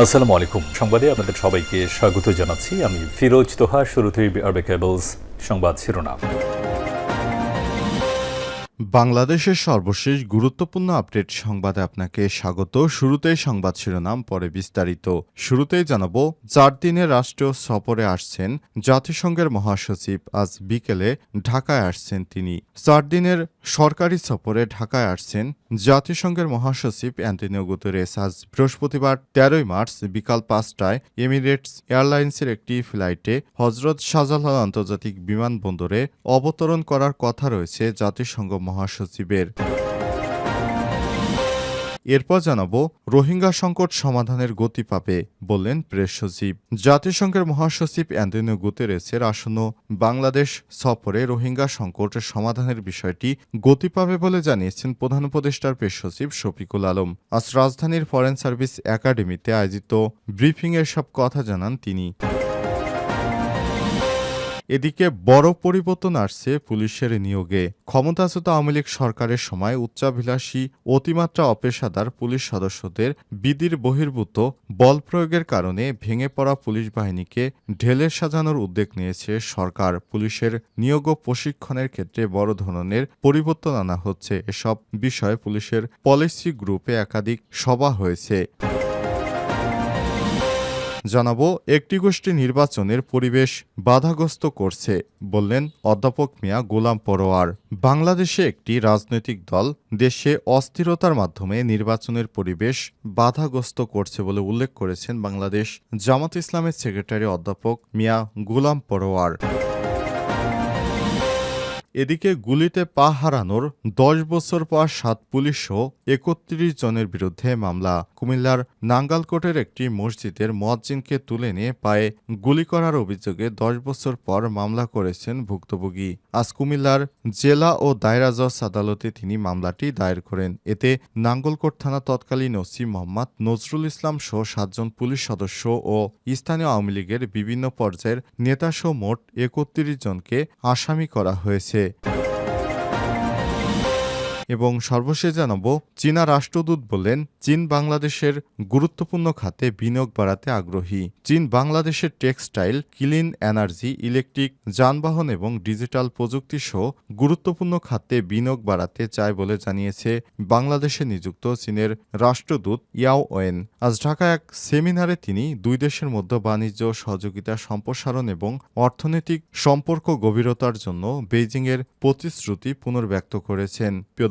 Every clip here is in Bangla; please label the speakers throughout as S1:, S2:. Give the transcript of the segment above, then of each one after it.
S1: আসসালামু আলাইকুম। সংবাদে আপনাদের সবাইকে স্বাগত জানাচ্ছি। আমি ফিরোজ তোহা, শুরুতেই আরবে কেবলস সংবাদ শিরোনাম।
S2: বাংলাদেশের সর্বশেষ গুরুত্বপূর্ণ আপডেট সংবাদে আপনাকে স্বাগত। শুরুতেই সংবাদ শিরোনাম, পরে বিস্তারিত। শুরুতেই জানাব, চার দিনের রাষ্ট্রীয় সফরে আসছেন জাতিসংঘের মহাসচিব। আজ বিকেলে ঢাকায় আসছেন তিনি। চার দিনের সরকারি সফরে ঢাকায় আসছেন জাতিসংঘের মহাসচিব অ্যান্টনিও গুতেরেস আজ বৃহস্পতিবার তেরোই মার্চ বিকাল পাঁচটায় এমিরেটস এয়ারলাইন্সের একটি ফ্লাইটে হজরত শাহজালাল আন্তর্জাতিক বিমানবন্দরে অবতরণ করার কথা রয়েছে জাতিসংঘ মহাসচিবের। এরপর জানাব, রোহিঙ্গা সংকট সমাধানের গতি পাবে বললেন প্রেস সচিব জাতিসংঘের মহাসচিব অ্যান্টনিও গুতেরেসের আসন্ন বাংলাদেশ সফরে রোহিঙ্গা সংকট সমাধানের বিষয়টি গতি পাবে বলে জানিয়েছেন প্রধান উপদেষ্টার প্রেস সচিব শফিকুল আলম। আজ রাজধানীর ফরেন সার্ভিস একাডেমিতে আয়োজিত ব্রিফিংয়ে সব কথা জানান তিনি। এদিকে বড় পরিবর্তন আসছে পুলিশের নিয়োগে। ক্ষমতাচ্যুত আওয়ামী লীগ সরকারের সময় উচ্চাভিলাষী, অতিমাত্রা অপেশাদার পুলিশ সদস্যদের বিধির বহির্ভূত বল প্রয়োগের কারণে ভেঙে পড়া পুলিশ বাহিনীকে ঢেলে সাজানোর উদ্যোগ নিয়েছে সরকার। পুলিশের নিয়োগ ও প্রশিক্ষণের ক্ষেত্রে বড় ধরনের পরিবর্তন আনা হচ্ছে। এসব বিষয়ে পুলিশের পলিসি গ্রুপে একাধিক সভা হয়েছে। জানাব, একটি গোষ্ঠী নির্বাচনের পরিবেশ বাধাগ্রস্ত করছে, বললেন অধ্যাপক মিয়া গোলাম পরোয়ার। বাংলাদেশে একটি রাজনৈতিক দল দেশে অস্থিরতার মাধ্যমে নির্বাচনের পরিবেশ বাধাগ্রস্ত করছে বলে উল্লেখ করেছেন বাংলাদেশ জামাত ইসলামের সেক্রেটারি অধ্যাপক মিয়া গোলাম পরোয়ার। এদিকে গুলিতে পা হারানোর দশ বছর পর সাত পুলিশও একত্রিশ জনের বিরুদ্ধে মামলা। কুমিল্লার নাঙ্গালকোটের একটি মসজিদের মজ্জিনকে তুলে নিয়ে পায়ে গুলি করার অভিযোগে দশ বছর পর মামলা করেছেন ভুক্তভোগী। আজ কুমিল্লার জেলা ও দায়রা জজ আদালতে তিনি মামলাটি দায়ের করেন। এতে নাঙ্গলকোট থানা তৎকালীন ওসি মোহাম্মদ নজরুল ইসলাম সহ সাতজন পুলিশ সদস্য ও স্থানীয় আওয়ামী লীগের বিভিন্ন পর্যায়ের নেতাসহ মোট একত্রিশ জনকে আসামি করা হয়েছে। gente. এবং সর্বশেষ জানাব, চীনা রাষ্ট্রদূত বললেন চীন বাংলাদেশের গুরুত্বপূর্ণ খাতে বিনিয়োগ বাড়াতে আগ্রহী। চীন বাংলাদেশের টেক্সটাইল, ক্লিন এনার্জি, ইলেকট্রিক, যানবাহন এবং ডিজিটাল প্রযুক্তি সহ গুরুত্বপূর্ণ খাতে বিনিয়োগ বাড়াতে চায় বলে জানিয়েছে বাংলাদেশে নিযুক্ত চীনের রাষ্ট্রদূত ইয়াও ওয়েন। আজ ঢাকায় এক সেমিনারে তিনি দুই দেশের মধ্যে বাণিজ্য, সহযোগিতা, সম্প্রসারণ এবং অর্থনৈতিক সম্পর্ক গভীরতার জন্য বেইজিংয়ের প্রতিশ্রুতি পুনর্ব্যক্ত করেছেন। প্রিয়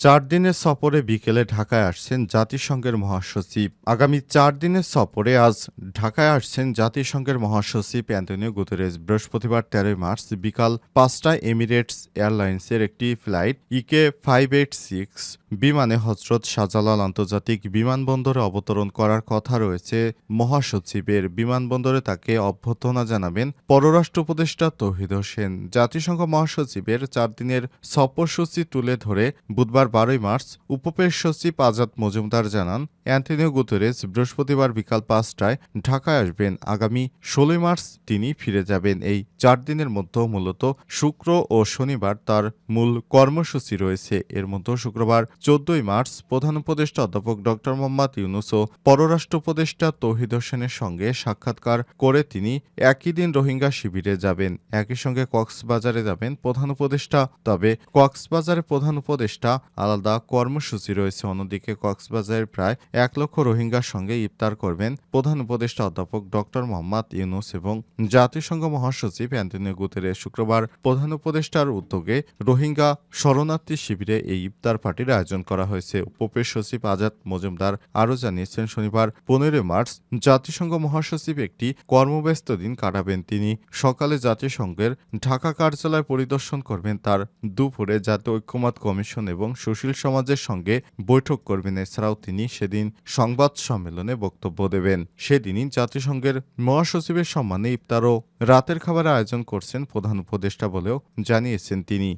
S2: চার দিনের সফরে বিকেলে ঢাকায় আসছেন জাতিসংঘের মহাসচিব। আগামী চার দিনের সফরে আজ ঢাকায় আসছেন জাতিসংঘের মহাসচিব অ্যান্টনিও গুতেরেস। বৃহস্পতিবার তেরোই মার্চ বিকাল পাঁচটায় এমিরেটস এয়ারলাইন্সের একটি flight EK five eight six বিমানে হজরত শাহজালাল আন্তর্জাতিক বিমানবন্দরে অবতরণ করার কথা রয়েছে মহাসচিবের। বিমানবন্দরে তাকে অভ্যর্থনা জানাবেন পররাষ্ট্র উপদেষ্টা তৌহিদ হোসেন। জাতিসংঘ মহাসচিবের চার দিনের সফরসূচি তুলে ধরে বুধবার বারোই মার্চ উপপেশ সচিব আজাদ মজুমদার জানান, অ্যান্টনিও গুতেরেস বৃহস্পতিবার বিকাল পাঁচটায় ঢাকায় আসবেন। আগামী ষোলোই মার্চ তিনি ফিরে যাবেন। এই চার দিনের মধ্যে মূলত শুক্র ও শনিবার তার মূল কর্মসূচি রয়েছে। এর মধ্যে শুক্রবার চোদ্দই মার্চ প্রধান উপদেষ্টা অধ্যাপক ড. মোহাম্মদ ইউনুস ও পররাষ্ট্র উপদেষ্টা তৌহিদ হোসেনের সঙ্গে সাক্ষাৎকার করে তিনি একই দিন রোহিঙ্গা শিবিরে যাবেন। একই সঙ্গে কক্সবাজারে যাবেন প্রধান উপদেষ্টা। তবে কক্সবাজারে প্রধান উপদেষ্টা আলাদা কর্মসূচি রয়েছে। অন্যদিকে কক্সবাজারের প্রায় এক লক্ষ রোহিঙ্গার সঙ্গে ইফতার করবেন প্রধান উপদেষ্টা অধ্যাপক ড মোহাম্মদ ইউনুস এবং জাতিসংঘ মহাসচিব অ্যান্টনিও গুতেরেস। শুক্রবার প্রধান উপদেষ্টার উদ্যোগে রোহিঙ্গা শরণার্থী শিবিরে এই ইফতার পার্টির আয়োজন করা হয়েছে। উপপেশ সচিব আজাদ মজুমদার আরও জানিয়েছেন, শনিবার পনেরোই মার্চ জাতিসংঘ মহাসচিব একটি কর্মব্যস্ত দিন কাটাবেন। তিনি সকালে জাতিসংঘের ঢাকা কার্যালয় পরিদর্শন করবেন। তার দুপুরে জাতীয় ঐক্যমত কমিশন এবং সুশীল সমাজের সঙ্গে বৈঠক করবেন এছাড়াও তিনি সেদিন সংবাদ সম্মেলনে বক্তব্য দেবেন। সেদিনই জাতিসংঘের মহাসচিবের সম্মানে ইফতার ও রাতের খাবার আয়োজন করছেন প্রধান উপদেষ্টা বলেও জানিয়েছেন তিনি।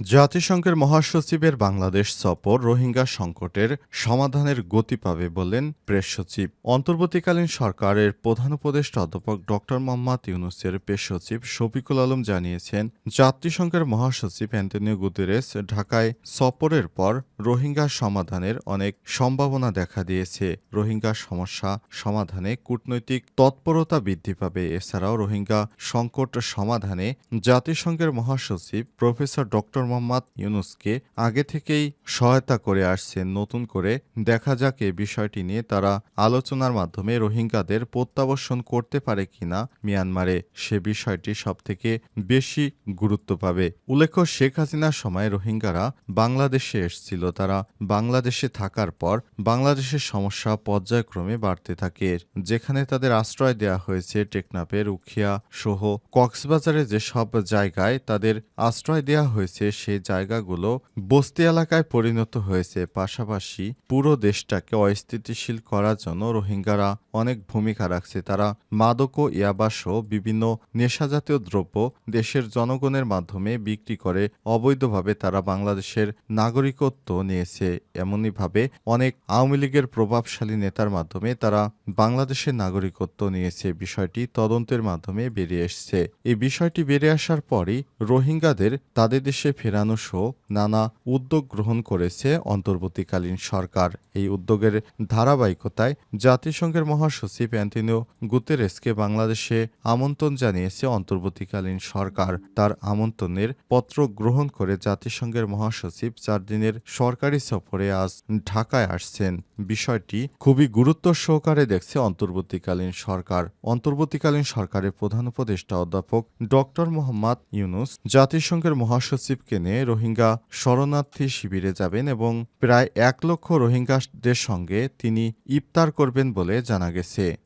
S2: জাতিসংঘের মহাসচিবের বাংলাদেশ সফর রোহিঙ্গা সংকটের সমাধানের গতি পাবে বললেন প্রেস সচিব। অন্তর্বর্তীকালীন সরকারের প্রধান উপদেষ্টা অধ্যাপক ড মোহাম্মদ ইউনুসের প্রেস সচিব শফিকুল আলম জানিয়েছেন, জাতিসংঘের মহাসচিব অ্যান্টনিও গুতেরেস ঢাকায় সফরের পর রোহিঙ্গা সমাধানের অনেক সম্ভাবনা দেখা দিয়েছে। রোহিঙ্গা সমস্যা সমাধানে কূটনৈতিক তৎপরতা বৃদ্ধি পাবে। এছাড়াও রোহিঙ্গা সংকট সমাধানে জাতিসংঘের মহাসচিব প্রফেসর ডক্টর মোহাম্মদ ইউনুসকে আগে থেকেই সহায়তা করে আসছেন নতুন করে। দেখা যাক এ বিষয়টি নিয়ে তারা আলোচনার মাধ্যমে রোহিঙ্গাদের প্রত্যাবর্ষণ করতে পারে কিনা মিয়ানমারে। সে বিষয়টি সবথেকে বেশি গুরুত্ব পাবে। উল্লেখ্য, শেখ হাসিনার সময় রোহিঙ্গারা বাংলাদেশে এসেছিল। তারা বাংলাদেশে থাকার পর বাংলাদেশের সমস্যা পর্যায়ক্রমে বাড়তে থাকে। যেখানে তাদের আশ্রয় দেওয়া হয়েছে টেকনাপের উখিয়া সহ কক্সবাজারে যেসব জায়গায় তাদের আশ্রয় দেওয়া হয়েছে সেই জায়গাগুলো বস্তি এলাকায় পরিণত হয়েছে। পাশাপাশি পুরো দেশটাকে অস্থিতিশীল করার জন্য রোহিঙ্গারা অনেক ভূমিকা রাখছে। তারা মাদক ও ইয়াবাসহ বিভিন্ন নেশাজাতীয় দ্রব্য দেশের জনগণের মাধ্যমে বিক্রি করে, অবৈধভাবে তারা বাংলাদেশের নাগরিকত্ব নিয়েছে। এমনইভাবে অনেক আওয়ামী লীগের প্রভাবশালী নেতার মাধ্যমে তারা বাংলাদেশের নাগরিকত্ব নিয়েছে। বিষয়টি তদন্তের মাধ্যমে বেরিয়ে এসছে। এই বিষয়টি বেরিয়ে আসার পরই রোহিঙ্গাদের তাদের দেশে ফেরানো সহ নানা উদ্যোগ গ্রহণ করেছে অন্তর্বর্তীকালীন সরকার। এই উদ্যোগের ধারাবাহিকতায় জাতিসংঘের মহাসচিব অ্যান্টনিও গুতেরেসকে বাংলাদেশে আমন্ত্রণ জানিয়েছে অন্তর্বর্তীকালীন সরকার। তার আমন্ত্রণের পত্র গ্রহণ করে জাতিসংঘের মহাসচিব চার দিনের সরকারি সফরে আজ ঢাকায় আসছেন। বিষয়টি খুবই গুরুত্ব সহকারে দেখছে অন্তর্বর্তীকালীন সরকার। অন্তর্বর্তীকালীন সরকারের প্রধান উপদেষ্টা অধ্যাপক ডক্টর মোহাম্মদ ইউনুস জাতিসংঘের মহাসচিবকে নিয়ে রোহিঙ্গা শরণার্থী শিবিরে যাবেন এবং প্রায় এক লক্ষ রোহিঙ্গাদের সঙ্গে তিনি ইফতার করবেন বলে জানা গেছে।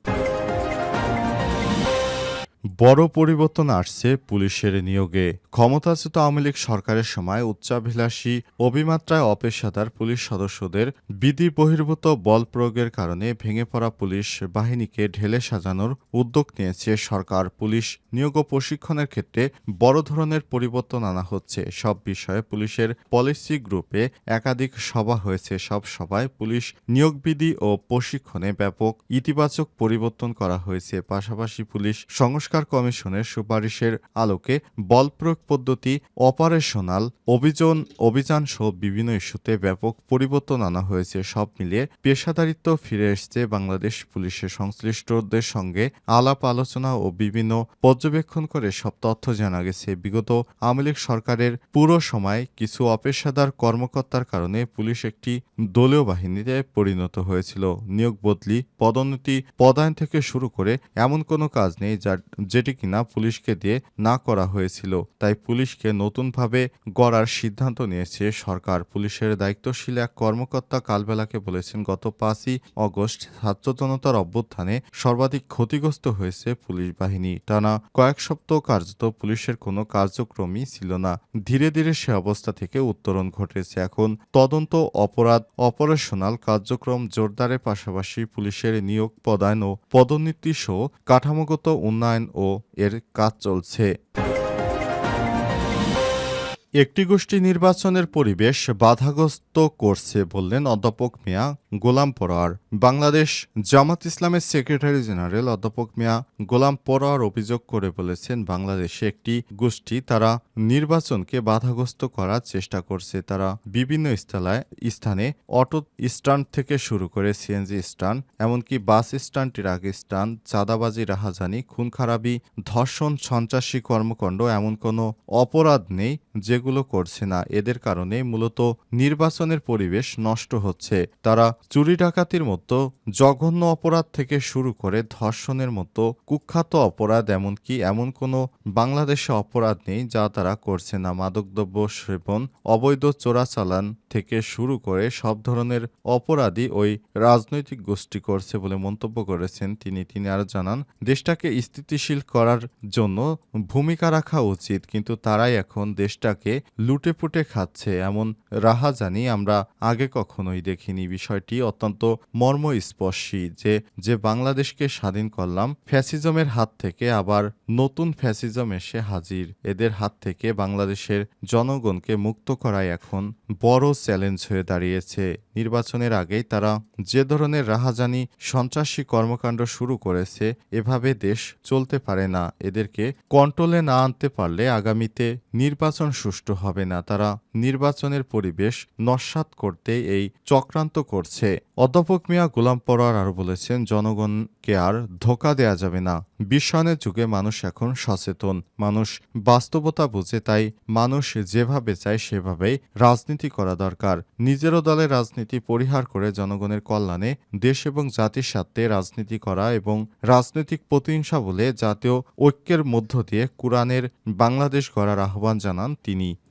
S2: বড় পরিবর্তন আসছে পুলিশের নিয়োগে। ক্ষমতাচ্যুত আওয়ামী লীগ সরকারের সময় উচ্চাভিলাষী, অভিমাত্রায় অপেশাদার পুলিশ সদস্যদের বিধি বহির্ভূত বল প্রয়োগের কারণে ভেঙে পড়া পুলিশ বাহিনীকে ঢেলে সাজানোর উদ্যোগ নিয়েছে সরকার। পুলিশ নিয়োগ ও প্রশিক্ষণের ক্ষেত্রে বড় ধরনের পরিবর্তন আনা হচ্ছে। সব বিষয়ে পুলিশের পলিসি গ্রুপে একাধিক সভা হয়েছে। সব সভায় পুলিশ নিয়োগ বিধি ও প্রশিক্ষণে ব্যাপক ইতিবাচক পরিবর্তন করা হয়েছে। পাশাপাশি পুলিশ সংস্কার কমিশনের সুপারিশের আলোকে বল প্রয়োগ পদ্ধতি অপারেশনাল অভিযান অভিযান সহ বিভিন্ন ইস্যুতে ব্যাপক পরিবর্তন আনা হয়েছে। সব মিলিয়ে পেশাদারিত্ব ফিরে এসছে বাংলাদেশ পুলিশের সংশ্লিষ্টদের সঙ্গে আলাপ আলোচনা ও বিভিন্ন পর্যবেক্ষণ করে সব তথ্য জানা গেছে। বিগত আওয়ামী লীগ সরকারের পুরো সময় কিছু অপেশাদার কর্মকর্তার কারণে পুলিশ একটি দলীয় বাহিনীতে পরিণত হয়েছিল। নিয়োগ বদলি পদোন্নতি পদায়ন থেকে শুরু করে এমন কোনো কাজ নেই যা যেটি কিনা পুলিশকে দিয়ে না করা হয়েছিল। তাই পুলিশকে নতুনভাবে গড়ার সিদ্ধান্ত নিয়েছে সরকার। পুলিশের দায়িত্বশীল এক কর্মকর্তা কালবেলাকে বলেছেন, গত পাঁচই অগস্ট জনতার অভ্যুত্থানে সর্বাধিক ক্ষতিগ্রস্ত হয়েছে পুলিশ বাহিনী। টানা কয়েক সপ্তাহ কার্যত পুলিশের কোনো কার্যক্রমই ছিল না। ধীরে ধীরে সে অবস্থা থেকে উত্তরণ ঘটেছে। এখন তদন্ত, অপরাধ, অপারেশনাল কার্যক্রম জোরদারের পাশাপাশি পুলিশের নিয়োগ, পদায়ন ও পদোন্নতি সহ কাঠামোগত উন্নয়ন ও এর কাজ চলছে। একটি গোষ্ঠী নির্বাচনের পরিবেশ বাধাগ্রস্ত করছে বললেন অধ্যাপক মিয়া গোলাম পরোয়ার বাংলাদেশ জামাত ইসলামের সেক্রেটারি জেনারেল অধ্যাপক মিয়া গোলাম পরোয়ার অভিযোগ করে বলেছেন, বাংলাদেশে একটি গোষ্ঠী তারা নির্বাচনকে বাধাগ্রস্ত করার চেষ্টা করছে। তারা বিভিন্ন স্থলায়, স্থানে অটো স্ট্যান্ড থেকে শুরু করে সিএনজি স্ট্যান্ড, এমনকি বাস স্ট্যান্ড, ট্রাক স্ট্যান্ড, চাঁদাবাজি, রাহাজানি খুন খারাপি ধর্ষণ, সন্ত্রাসী কর্মকাণ্ড, এমন কোনো অপরাধ নেই যেগুলো করছে না, এদের কারণে মূলত নির্বাচনের পরিবেশ নষ্ট হচ্ছে। তারা চুরি ডাকাতির মতো জঘন্য অপরাধ থেকে শুরু করে ধর্ষণের মতো কুখ্যাত অপরাধ, এমনকি এমন কোনো বাংলাদেশে অপরাধ নেই যা তারা করছে না। মাদকদ্রব্য সেবন, অবৈধ চোরাচালান থেকে শুরু করে সব ধরনের অপরাধী ওই রাজনৈতিক গোষ্ঠী করছে বলে মন্তব্য করেছেন তিনি। তিনি আরও জানান, দেশটাকে স্থিতিশীল করার জন্য ভূমিকা রাখা উচিত, কিন্তু তারাই এখন দেশটাকে থেকে লুটেপুটে খাচ্ছে এমন রাহাজানি আমরা আগে কখনোই দেখিনি। বিষয়টি অত্যন্ত মর্মস্পর্শী যে যে বাংলাদেশকে স্বাধীন করলাম, ফ্যাসিজমের হাত থেকে আবার নতুন ফ্যাসিজম এসে হাজির। এদের হাত থেকে বাংলাদেশের জনগণকে মুক্ত করাই এখন বড় চ্যালেঞ্জ হয়ে দাঁড়িয়েছে। নির্বাচনের আগেই তারা যে ধরনের রাহাজানি সন্ত্রাসী কর্মকাণ্ড শুরু করেছে, এভাবে দেশ চলতে পারে না। এদেরকে কন্ট্রোলে না আনতে পারলে আগামীতে নির্বাচন সুষ্ঠু হবে না। তারা নির্বাচনের পরিবেশ নস্বাত করতে এই চক্রান্ত করছে। অধ্যাপক মিয়া গোলাম পরোয়ার আরও বলেছেন, জনগণকে আর ধোকা দেয়া যাবে না। বিশ্বায়নের যুগে মানুষ এখন সচেতন। মানুষ বাস্তবতা বুঝে, তাই মানুষ যেভাবে চায় সেভাবেই রাজনীতি করা দরকার। নিজেরও দলের রাজনীতি পরিহার করে জনগণের কল্যাণে দেশ এবং জাতির স্বার্থে রাজনীতি করা এবং রাজনৈতিক প্রতিহিংসা বলে জাতীয় ঐক্যের মধ্য দিয়ে কোরআনের বাংলাদেশ গড়ার আহ্বান জানান তিনি।